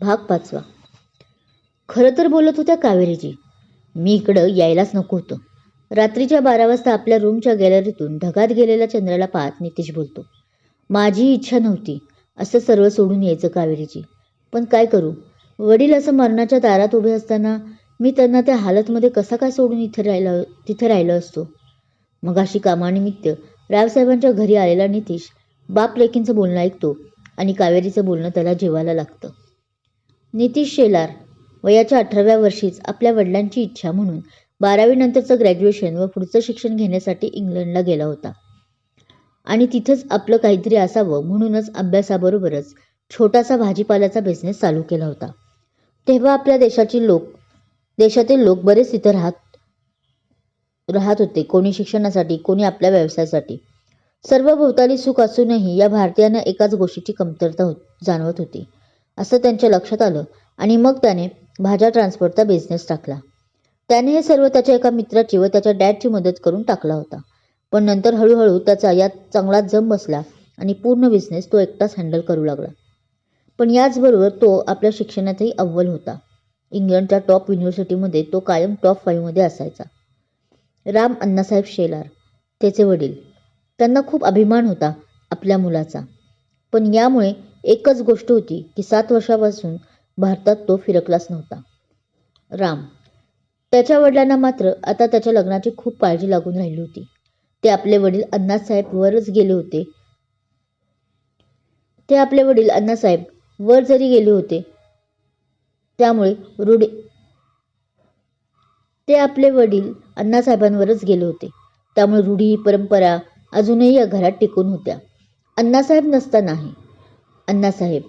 भाग पाचवा. खरं तर बोलत होत्या कावेरीजी मी इकडं यायलाच नको होतं. रात्रीच्या बारा वाजता आपल्या रूमच्या गॅलरीतून ढगात गेलेल्या चंद्राला पाहत नितीश बोलतो माझी इच्छा नव्हती असं सर्व सोडून यायचं कावेरीजी. पण काय करू? वडील असं मरणाच्या दारात उभे असताना मी त्यांना त्या हालतमध्ये कसा काय सोडून इथे राहिला तिथे राहिलो असतो? मग अशी कामानिमित्त रावसाहेबांच्या घरी आलेला नितीश बाप लेकींचं बोलणं ऐकतो आणि कावेरीचं बोलणं त्याला जेवायला लागतं. नितीश शेलार वयाच्या अठराव्या वर्षीच आपल्या वडिलांची इच्छा म्हणून बारावीनंतरचं ग्रॅज्युएशन व पुढचं शिक्षण घेण्यासाठी इंग्लंडला गेला होता. आणि तिथंच आपलं काहीतरी असावं म्हणूनच अभ्यासाबरोबरच छोटासा भाजीपाल्याचा बिझनेस चालू केला होता. तेव्हा आपल्या देशाची लोक देशातील लोक बरेच तिथं राहत राहत होते. कोणी शिक्षणासाठी कोणी आपल्या व्यवसायासाठी. सर्व भोवताली सुख असूनही या भारतीयांना एकाच गोष्टीची कमतरता हो जाणवत होती. असं त्यांच्या लक्षात आलं आणि मग त्याने भाज्या ट्रान्सपोर्टचा बिझनेस टाकला. त्याने हे सर्व त्याच्या एका मित्राची व त्याच्या डॅडची मदत करून टाकला होता. पण नंतर हळूहळू त्याचा यात चांगला जम बसला आणि पूर्ण बिझनेस तो एकटाच हँडल करू लागला. पण याचबरोबर तो आपल्या शिक्षणातही अव्वल होता. इंग्लंडच्या टॉप युनिव्हर्सिटीमध्ये तो कायम टॉप फाईव्हमध्ये असायचा. राम अण्णासाहेब शेलार त्याचे वडील. त्यांना खूप अभिमान होता आपल्या मुलाचा. पण यामुळे एकच गोष्ट होती की सात वर्षापासून भारतात तो फिरकलाच नव्हता. राम. त्याच्या वडिलांना मात्र आता त्याच्या लग्नाची खूप काळजी लागून राहिली होती. ते आपले वडील अण्णासाहेब वरच गेले होते. ते आपले वडील अण्णासाहेब वर जरी गेले होते त्यामुळे रूढी ते आपले वडील अण्णासाहेबांवरच गेले होते. त्यामुळे रूढी परंपरा अजूनही या घरात टिकून होत्या. अण्णासाहेब नसतानाही अण्णासाहेब.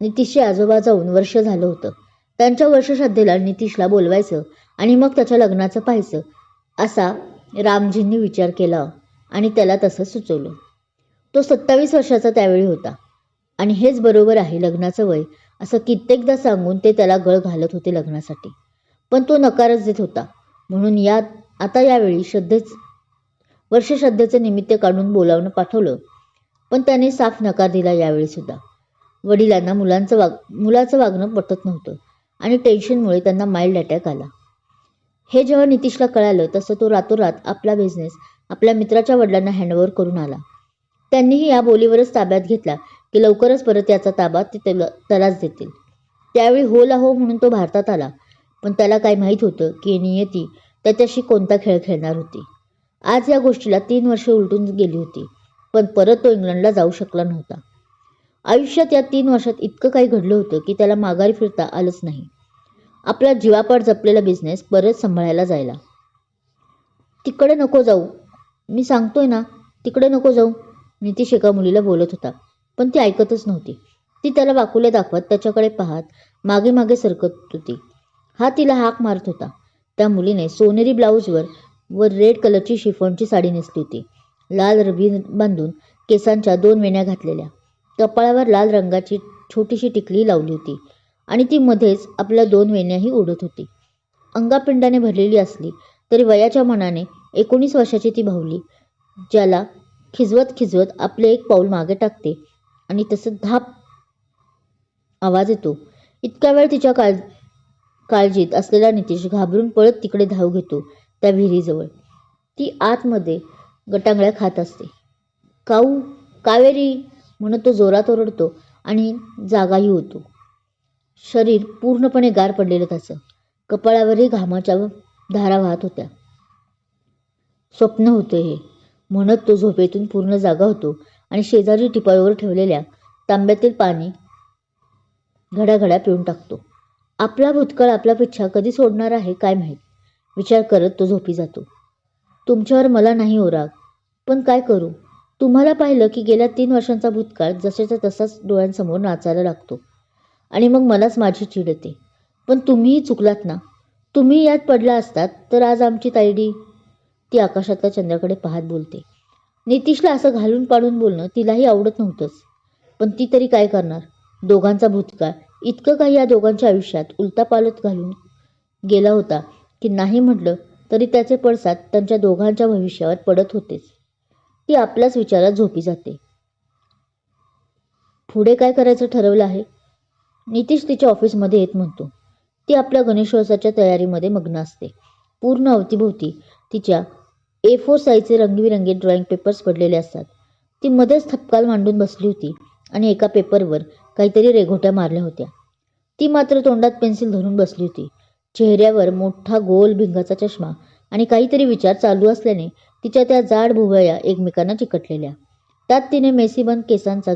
नितीशचे आजोबा जाऊन वर्ष झालं होतं. त्यांच्या वर्षश्रद्धेला नितीशला बोलवायचं आणि मग त्याच्या लग्नाचं पाहायचं असा रामजींनी विचार केला आणि त्याला तसं सुचवलं. तो सत्तावीस वर्षाचा त्यावेळी होता आणि हेच बरोबर आहे लग्नाचं वय असं कित्येकदा सांगून ते त्याला गळ घालत होते लग्नासाठी. पण तो नकारच देत होता. म्हणून या आता यावेळी श्रद्धेच वर्षश्रद्धेचं निमित्त काढून बोलावणं पाठवलं. पण त्याने साफ नकार दिला यावेळी सुद्धा. वडिलांना मुलांचं वाग मुलाचं वागणं पटत नव्हतं आणि टेन्शनमुळे त्यांना माइल्ड अटॅक आला. हे जेव्हा नितीशला कळालं तसं तो रातोरात आपला बिझनेस आपल्या मित्राच्या वडिलांना हँडओव्हर करून आला. त्यांनीही या बोलीवरच ताब्यात घेतला की लवकरच परत याचा ताबा ते त्यालाच देतील. त्यावेळी होला हो म्हणून तो भारतात आला पण त्याला काय माहीत होतं की नियती त्याच्याशी कोणता खेळ खेळणार होती. आज या गोष्टीला तीन वर्ष उलटून गेली होती. पण परत तो इंग्लंडला जाऊ शकला नव्हता. आयुष्यात या तीन वर्षात इतकं काही घडलं होतं की त्याला माघारी फिरता आलंच नाही. आपला जीवापाड जपलेला बिझनेस परत सांभाळायला जायला. तिकडे नको जाऊ. मी सांगतोय ना तिकडे नको जाऊ नितीश एका मुलीला बोलत होता. पण ती ऐकतच नव्हती. ती त्याला वाकुले दाखवत त्याच्याकडे पाहत मागे मागे सरकत होती. हा तिला हाक मारत होता. त्या मुलीने सोनेरी ब्लाऊजवर व रेड कलरची शिफॉनची साडी नेसली होती. लाल रबी बांधून केसांच्या दोन वेण्या घातलेल्या. कपाळावर लाल रंगाची छोटीशी टिकली लावली होती आणि ती मध्येच आपल्या दोन वेण्याही उडत होती. अंगापिंडाने भरलेली असली तरी वयाच्या मनाने एकोणीस वर्षाची ती भावली ज्याला खिजवत खिजवत आपले एक पाऊल मागे टाकते आणि तसं धाप आवाज येतो. इतक्या वेळ तिच्या काळ काळजीत असलेला नितीश घाबरून पळत तिकडे धाव घेतो त्या विहिरीजवळ. ती आतमध्ये गटांगळ्या खात असते. काऊ कावेरी म्हणत तो जोरात ओरडतो आणि जागाही होतो शरीर पूर्णपणे गार पडलेलं त्याचं. कपाळावरही घामाच्या धारा वाहत होत्या. स्वप्न होतं हे. म्हणत तो झोपेतून पूर्ण जागा होतो आणि शेजारी टिपाळीवर ठेवलेल्या तांब्यातील पाणी घड्याघड्या पिऊन टाकतो. आपला भूतकाळ आपल्यापेक्षा कधी सोडणार आहे काय माहीत? विचार करत तो झोपी जातो. तुमच्यावर मला नाही हो राग पण काय करू? तुम्हाला पाहिलं की गेल्या तीन वर्षांचा भूतकाळ जशाचा तसाच डोळ्यांसमोर नाचायला लागतो. आणि मग मलाच माझी चिड येते. पण तुम्हीही चुकलात ना? तुम्ही यात पडला असतात तर आज आमची तायडी ती आकाशातल्या चंद्राकडे पाहत बोलते. नितीशला असं घालून पाडून बोलणं तिलाही आवडत नव्हतंच. पण ती तरी काय करणार? दोघांचा भूतकाळ. इतकं काही या दोघांच्या आयुष्यात उलतापालत घालून गेला होता की नाही म्हटलं तरी त्याचे पडसाद त्यांच्या दोघांच्या भविष्यावर पडत होतेच. ती आपल्याच विचारात झोपी जाते. पुढे काय करायचं ठरवलं आहे? नितीश तिच्या ऑफिसमध्ये येत म्हणतो. ती आपल्या गणेशोत्सवाच्या तयारीमध्ये मग्न असते. पूर्ण अवतीभोवती तिच्या ए फोर साईजचे रंगीबिरंगी ड्रॉइंग पेपर्स पडलेले असतात. ती मध्येच थपकाल मांडून बसली होती आणि एका पेपरवर काहीतरी रेघोट्या मारल्या होत्या. ती मात्र तोंडात पेन्सिल धरून बसली होती. चेहऱ्यावर मोठा गोल भिंगाचा चष्मा आणि काहीतरी विचार चालू असल्याने तिच्या त्या जाड भुवया एकमेकांना चिकटलेल्या. त्यात तिने मेसीबंद केसांचा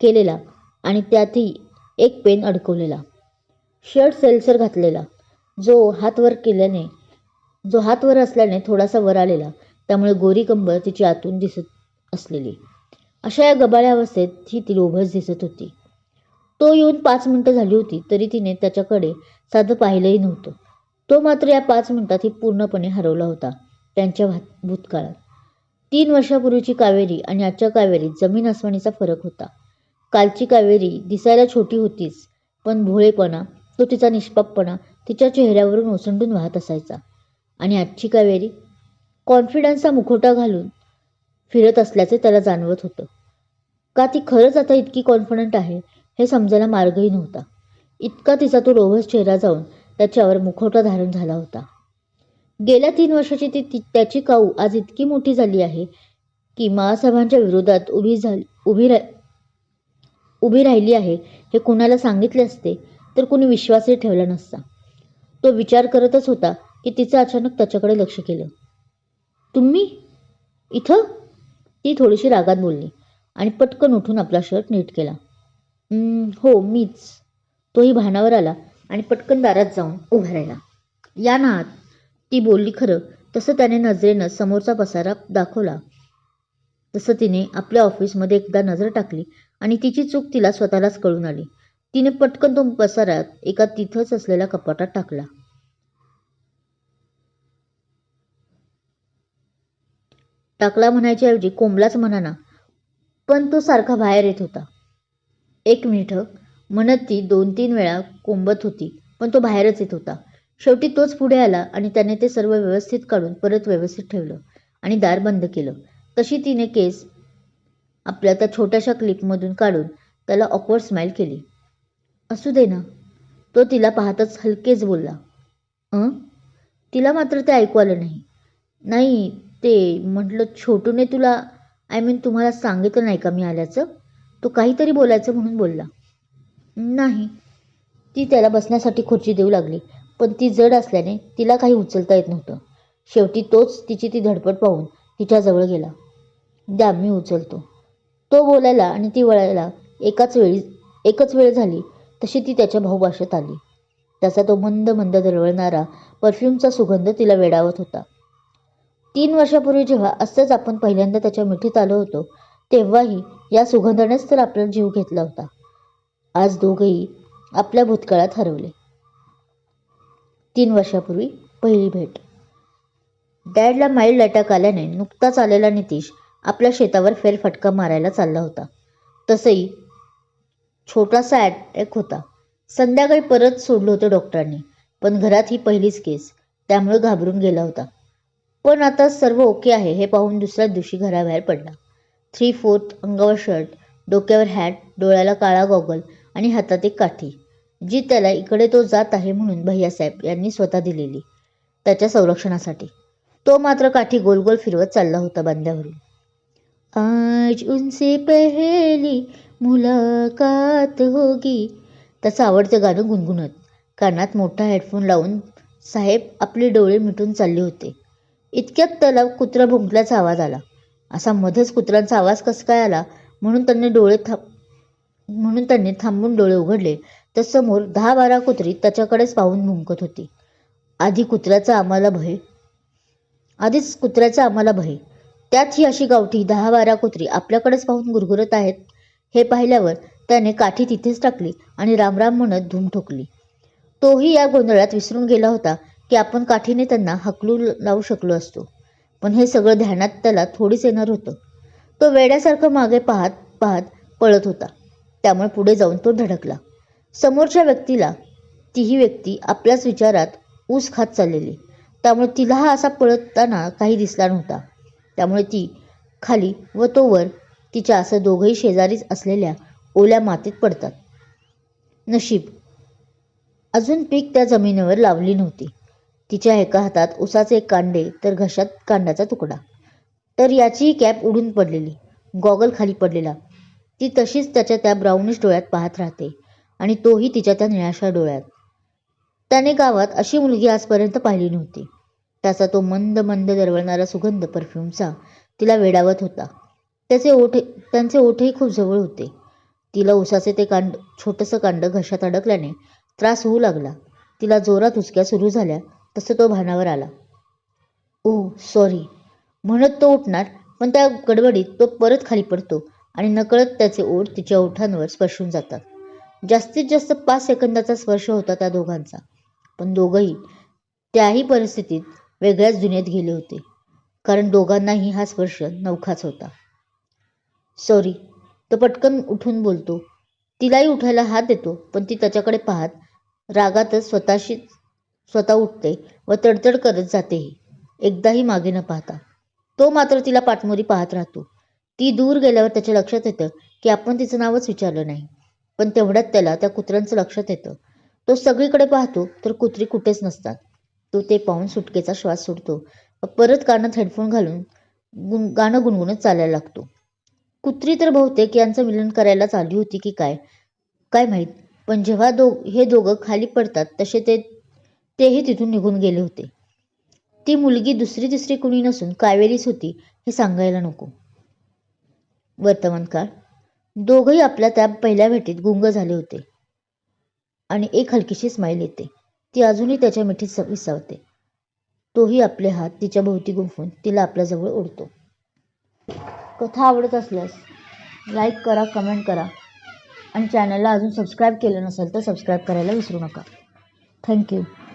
केलेला आणि त्यातही एक पेन अडकवलेला. शर्ट सेल्सर घातलेला. जो हात वर केल्याने जो हात वर असल्याने थोडासा वर आलेला. त्यामुळे गोरी कंबर तिची आतून दिसत असलेली. अशा या गबाळ्या अवस्थेत ही ती लोभस दिसत होती. तो येऊन पाच मिनटं झाली होती तरी तिने त्याच्याकडे साधं पाहिलंही नव्हतं. तो मात्र या पाच मिनिटात ही पूर्णपणे हरवला होता त्यांच्या भात- भूतकाळात. तीन वर्षापूर्वीची कावेरी आणि आजच्या कावेरीत जमीन आसमानीचा फरक होता. कालची कावेरी दिसायला छोटी होतीच पण भोळेपणा तो तिचा निष्पापपणा तिच्या चेहऱ्यावरून ओसंडून वाहत असायचा. आणि आजची कावेरी? कॉन्फिडन्सचा मुखवटा घालून फिरत असल्याचे त्याला जाणवत होतं. का ती खरंच आता इतकी कॉन्फिडंट आहे? हे समजायला मार्गही नव्हता. इतका तिचा तो रोवस चेहरा जाऊन त्याच्यावर मुखवटा धारण झाला होता. गेल्या तीन वर्षाची ती ती- त्याची काऊ आज इतकी मोठी झाली आहे की महासभांच्या विरोधात उभी झाली उभी रा उभी राहिली आहे हे कुणाला सांगितले असते तर कुणी विश्वासही ठेवला नसता. तो विचार करतच होता की तिचं अचानक त्याच्याकडे लक्ष केलं. तुम्ही? इथं? ती थोडीशी रागात बोलली आणि पटकन उठून आपला शर्ट नीट केला. हो मीच. तोही भानावर आला आणि पटकन दारात जाऊन उभा राहिला. या ना ती बोलली खरं तसं त्याने नजरेनं समोरचा पसारा दाखवला. तसं तिने आपल्या ऑफिसमध्ये एकदा नजर टाकली आणि तिची चूक तिला स्वतःलाच कळून आली. तिने पटकन तो पसारात एका तिथंच असलेल्या कपाटात टाकला. टाकला म्हणायच्याऐवजी कोंबलाच म्हणाना पण तो सारखा बाहेर येत होता. एक मिनिट म्हणत ती दोन तीन वेळा कोंबत होती पण तो बाहेरच येत होता. शेवटी तोच पुढे आला आणि त्याने ते सर्व व्यवस्थित काढून परत व्यवस्थित ठेवलं आणि दार बंद केलं. तशी तिने केस आपल्या त्या छोट्याशा क्लिपमधून काढून त्याला ऑकवर्ड स्माईल केली. असू दे ना. तो तिला पाहतच हलकेच बोलला. अं? तिला मात्र ते ऐकू आलं नाही. नाही ते म्हटलं छोटूने तुला आय मीन तुम्हाला सांगितलं नाही का मी आल्याचं? तो काहीतरी बोलायचं म्हणून बोलला. नाही ती त्याला बसण्यासाठी खुर्ची देऊ लागली पण ती जड असल्याने तिला काही उचलता येत नव्हतं. शेवटी तोच तिची ती धडपड पाहून तिच्याजवळ गेला. द्या मी उचलतो. तो बोलायला आणि ती वळायला एकाच वेळी एकच वेळ झाली तशी ती त्याच्या भाऊभाषेत आली. त्याचा तो मंद मंद दरवळणारा परफ्यूमचा सुगंध तिला वेडावत होता. तीन वर्षापूर्वी जेव्हा असंच आपण पहिल्यांदा त्याच्या मिठीत आलो होतो तेव्हाही या सुगंधानेच तर आपला जीव घेतला होता. आज दोघंही आपल्या भूतकाळात हरवले. तीन वर्षापूर्वी पहिली भेट. डॅडला माइल्ड अटॅक आल्याने नुकताच आलेला नितीश आपल्या शेतावर फेरफटका मारायला चालला होता. तसंही छोटासा अटॅक होता. संध्याकाळी परत सोडलं होतं डॉक्टरांनी पण घरात ही पहिलीच केस त्यामुळे घाबरून गेला होता. पण आता सर्व ओके आहे हे पाहून दुसऱ्या दिवशी घराबाहेर पडला. थ्री फोर्थ अंगावर शर्ट डोक्यावर हॅट डोळ्याला काळा गॉगल आणि हातात एक काठी जी त्याला इकडे तो जात आहे म्हणून भैयासाहेब यांनी स्वतः दिलेली त्याच्या संरक्षणासाठी. तो मात्र काठी गोल गोल फिरवत चालला होता बांध्यावरून आज उनसे पहली मुलाकात होगी. त्याचं आवडतं गाणं गुणगुणत कानात मोठा हेडफोन लावून साहेब आपले डोळे मिटून चालले होते. इतक्यात त्याला कुत्रा भुंकल्याचा आवाज आला. असा मध्येच कुत्र्यांचा आवाज कसं काय आला? म्हणून त्यांनी डोळे थांब म्हणून त्यांनी थांबून डोळे उघडले. तर समोर दहा बारा कुत्री त्याच्याकडेच पाहून भुंकत होती. आधी कुत्र्याचा आम्हाला भय आधीच कुत्र्याचा आम्हाला भय. त्यात ही अशी गावठी दहा बारा कुत्री आपल्याकडेच पाहून गुरगुरत आहेत. हे पाहिल्यावर त्याने काठी तिथेच टाकली आणि रामराम म्हणत धूम ठोकली. तोही या गोंधळात विसरून गेला होता की आपण काठीने त्यांना हकलू लावू शकलो असतो. पण हे सगळं ध्यानात त्याला थोडीच येणार होतं. तो वेड्यासारखं मागे पाहत पाहत पळत होता. त्यामुळे पुढे जाऊन तो धडकला. समोरच्या व्यक्तीला तीही व्यक्ती आपल्याच विचारात ऊस खात चाललेली. त्यामुळे तिला हा असा पळताना काही दिसला नव्हता. त्यामुळे ती खाली व तो वर तिच्या असं दोघंही शेजारीच असलेल्या ओल्या मातीत पडतात. नशीब. अजून पीक त्या जमिनीवर लावली नव्हती. तिच्या एका हातात उसाचे एक कांडे तर घशात कांड्याचा तुकडा. तर याचीही कॅप उडून पडलेली गॉगल खाली पडलेला. ती तशीच त्याच्या त्या ब्राउनिश डोळ्यात पाहत राहते आणि तोही तिच्या त्या निळाशा डोळ्यात. त्याने गावात अशी मुलगी आजपर्यंत पाहिली नव्हती. त्याचा तो मंद मंद दरवळणारा सुगंध परफ्यूमचा तिला वेडावत होता. त्याचे ओठ त्यांचे ओठही खूप जवळ होते. तिला उसाचे ते कांड छोटंसं कांड घशात अडकल्याने त्रास होऊ लागला. तिला जोरात उचक्या सुरू झाल्या. तसं तो भानावर आला. ओ सॉरी म्हणत तो उठणार पण त्या गडबडीत तो परत खाली पडतो आणि नकळत त्याचे ओठ तिच्या ओठांवर स्पर्शून जातात. जास्तीत जास्त पाच सेकंदाचा स्पर्श होता त्या दोघांचा पण दोघंही त्याही परिस्थितीत वेगळ्याच दुनियेत गेले होते कारण दोघांनाही हा स्पर्श नवखाच होता. सॉरी तो पटकन उठून बोलतो. तिलाही उठायला हात देतो पण ती त्याच्याकडे पाहत रागातच स्वतःशी स्वतः उठते व तडतड करत जातेही एकदाही मागे न पाहता. तो मात्र तिला पाठमोरी पाहत राहतो. ती दूर गेल्यावर त्याच्या लक्षात येतं की आपण तिचं नावच विचारलं नाही. पण तेवढ्यात त्याला त्या कुत्र्यांचं लक्षात येतं. तो सगळीकडे पाहतो तर कुत्री कुठेच नसतात. तो ते पाहून सुटकेचा श्वास सोडतो व परत कानात हेडफोन घालून गुण गाणं गुणगुणत चालायला लागतो. कुत्री तर बहुतेक यांचं मिलन करायलाच आली होती की काय? काय माहीत? पण जेव्हा दो हे दोघं खाली पडतात तसे ते तेही तिथून निघून गेले होते. ती मुलगी दुसरी तिसरी कुणी नसून कावेरीच होती हे सांगायला नको. वर्तमानकाळ दोघंही आपल्या त्या पहिल्या भेटीत गुंग झाले होते. आणि एक हलकीशी स्माईल येते. ती अजूनही त्याच्या मिठीत विसावते. तोही आपले हात तिच्या भोवती गुंफून तिला आपल्याजवळ ओढतो. कथा आवडत असल्यास लाईक करा कमेंट करा. आणि चॅनलला अजून सबस्क्राईब केलं नसेल तर सबस्क्राईब करायला विसरू नका. थँक्यू